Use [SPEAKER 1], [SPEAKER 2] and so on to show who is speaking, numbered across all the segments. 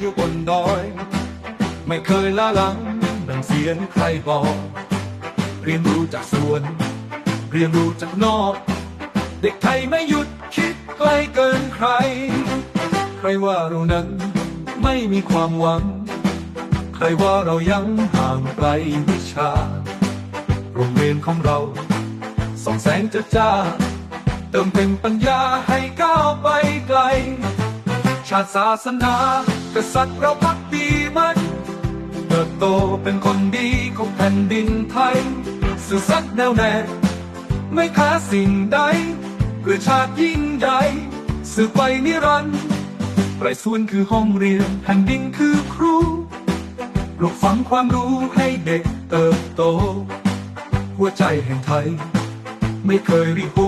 [SPEAKER 1] อยู่บนดอย ไม่เคยละลังดังเสียงใครบอก เรียนรู้จากสวน เรียนรู้จากนอก เด็กไทยไม่หยุดคิดไกลเกินใคร ใครว่าเรานั้นไม่มีความหวัง ใครว่าเรายังห่างไกลวิชา โรงเรียนของเราส่องแสงจ้าจ้าเติมเต็มปัญญาให้ก้าวไปไกล ชาติศาสนากษัตริย์เราพักดีมันเติบโตเป็นคนดีของแผ่นดินไทยสื่อสัตย์แนวแน่ไม่ค้าสิ่งใดเพื่อชาติยิ่งใหญ่สืบไปนิรันดร์ไกรสวนคือห้องเรียนแผ่นดินคือครูปลูกฝังความรู้ให้เด็กเติบโต หัวใจแห่งไทย ไม่เคยรีโห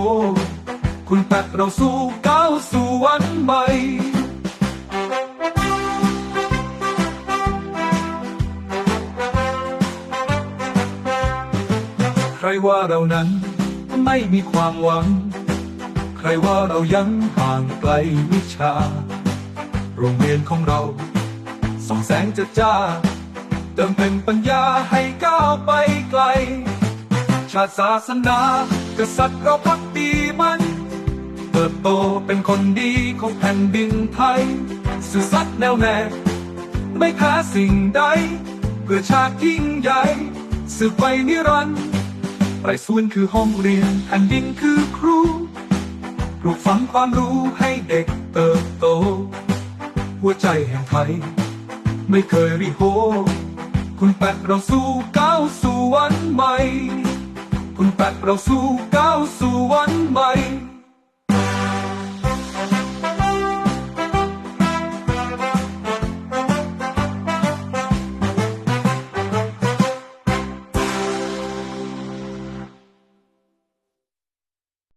[SPEAKER 1] คุณแปดเราสู้ก้าวสู่วันใหม่ ใครว่าเรานั้นไม่มีความหวัง ใครว่าเรายังห่างไกลวิชา โรงเรียนของเราส่องแสงจะจ้าเติมเต็มปัญญาให้ก้าวไปไกล ชาติศาสนากษัตริย์เราพักดีมัน เติบโตเป็นคนดีของแผ่นดินไทย สื่อสัตย์แนวแน่ไม่แพ้สิ่งใด เพื่อชาติยิ่งใหญ่สืบไปนิรันดร์ไรสวนคือห้องเรียนแผ่นดินคือครูปลูกฝังความรู้ให้เด็กเติบโต หัวใจแห่งไทย ไม่เคยรีโห คุณแปดเราสู้ก้าวสู่วันใหม่ คุณแปดเราสู้ก้าวสู่วันใหม่